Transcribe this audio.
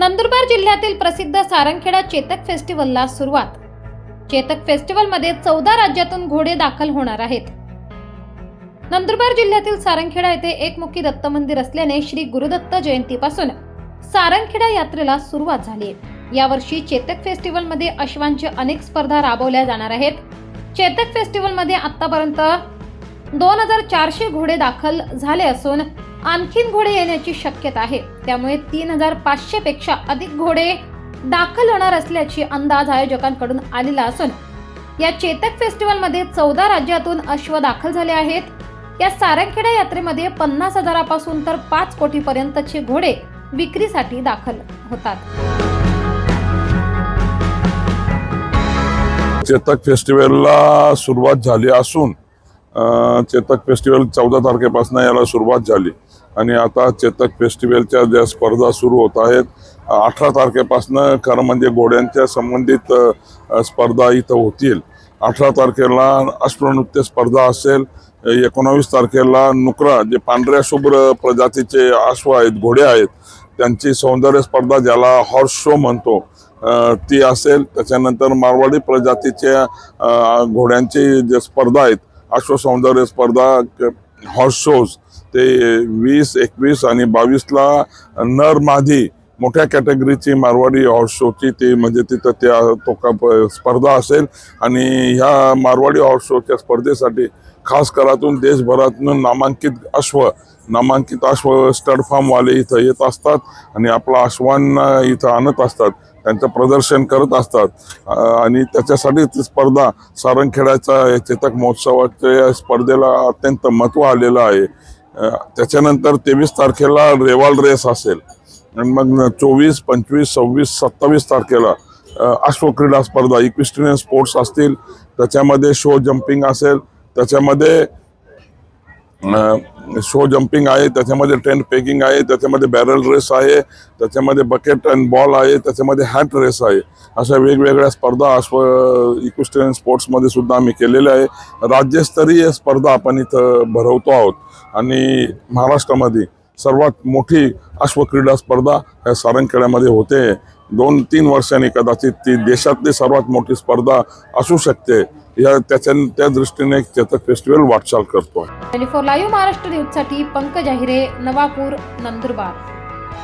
नंदुरबार जिल्ह्यातील प्रसिद्ध सारंगखेडा चेतक फेस्टिवलला सुरुवात. चेतक फेस्टिवलमध्ये चौदा राज्यातून घोडे दाखल होणार आहेत. नंदुरबार जिल्ह्यातील सारंगखेडा येथे एकमुखी दत्त मंदिर असल्याने श्री गुरुदत्त जयंतीपासून सारंगखेडा यात्रेला सुरुवात झाली आहे. यावर्षी चेतक फेस्टिवलमध्ये अश्वांची अनेक स्पर्धा राबवल्या जाणार आहेत. चेतक फेस्टिवलमध्ये आतापर्यंत दोन हजार चारशे घोडे दाखल झाले असून आणखीन घोडे येण्याची शक्यता आहे. त्यामुळे तीन हजार पाचशे पेक्षा अधिक घोडे दाखल होणार असल्याची अंदाज आयोजकांकडून आलेला असून या चेतक फेस्टिवलमध्ये चौदा राज्यातून अश्व दाखल झाले आहेत. या सारंगखेडा यात्रेमध्ये पन्नास हजारापासून तर पाच कोटीपर्यंतचे घोडे विक्रीसाठी दाखल होतात. चेतक फेस्टिवलला सुरुवात झाली असून चेतक फेस्टिवल चौदा तारखेपासून याला सुरुवात झाली. आणि आता चेतक फेस्टिवलच्या ज्या स्पर्धा सुरू होत आहेत अठरा तारखेपासून खरं म्हणजे घोड्यांच्या संबंधित स्पर्धा इथं होतील. अठरा तारखेला अश्वनृत्य स्पर्धा असेल एकोणावीस तारखेला नुकरा जे पांढऱ्या शुभ्र प्रजातीचे अश्व आहेत घोडे आहेत त्यांची सौंदर्य स्पर्धा ज्याला हॉर्स शो म्हणतो ती असेल. त्याच्यानंतर मारवाडी प्रजातीच्या घोड्यांची जे स्पर्धा आहेत अश्वसौंदर्य स्पर्धा हॉर्स शोज ते वीस एकवीस आणि बावीसला नर मादी मोठ्या कॅटेगरीची मारवाडी हॉर्स शोची ती म्हणजे तिथं त्या तो का प- स्पर्धा असेल. आणि ह्या मारवाडी हॉर्स शोच्या स्पर्धेसाठी खास करातून देशभरातून नामांकित अश्व नामांकित अश्व स्टड फार्मवाले इथं येत असतात. आणि आपला अश्वांना इथं आणत असतात. त्यांचं प्रदर्शन करत असतात. आणि त्याच्यासाठी ती स्पर्धा सारंगखेड्याचा चेतक महोत्सवाच्या या स्पर्धेला अत्यंत महत्त्व आलेलं आहे. त्याच्यानंतर तेवीस तारखेला रेवाल रेस असेल. आणि मग चोवीस पंचवीस सव्वीस सत्तावीस तारखेला अश्वक्रीडा स्पर्धा इक्विस्टिनियन स्पोर्ट्स असतील. त्याच्यामध्ये शो जम्पिंग असेल. त्याच्यामध्ये शो जम्पिंग आहे त्याच्यामध्ये टेंट पेकिंग आहे त्याच्यामध्ये बॅरल रेस आहे त्याच्यामध्ये बकेट अँड बॉल आहे त्याच्यामध्ये हॅट रेस आहे. अशा वेगवेगळ्या स्पर्धा अश्व इक्विस्टेरियन स्पोर्ट्समध्ये सुद्धा आम्ही केलेल्या आहे. राज्यस्तरीय स्पर्धा आपण इथं भरवतो आहोत. आणि महाराष्ट्रामध्ये सर्वात मोठी अश्वक्रीडा स्पर्धा ह्या सारंगखेड्यामध्ये होते. दोन तीन वर्षांनी कदाचित ती देशातली सर्वात मोठी स्पर्धा असू शकते. या त्याच्या त्या दृष्टीने चेतक फेस्टिवल वाटचाल करतो ट्वेंटी फोर लाईव्ह महाराष्ट्र न्यूजसाठी पंकज अहिरे नवापूर नंदुरबार.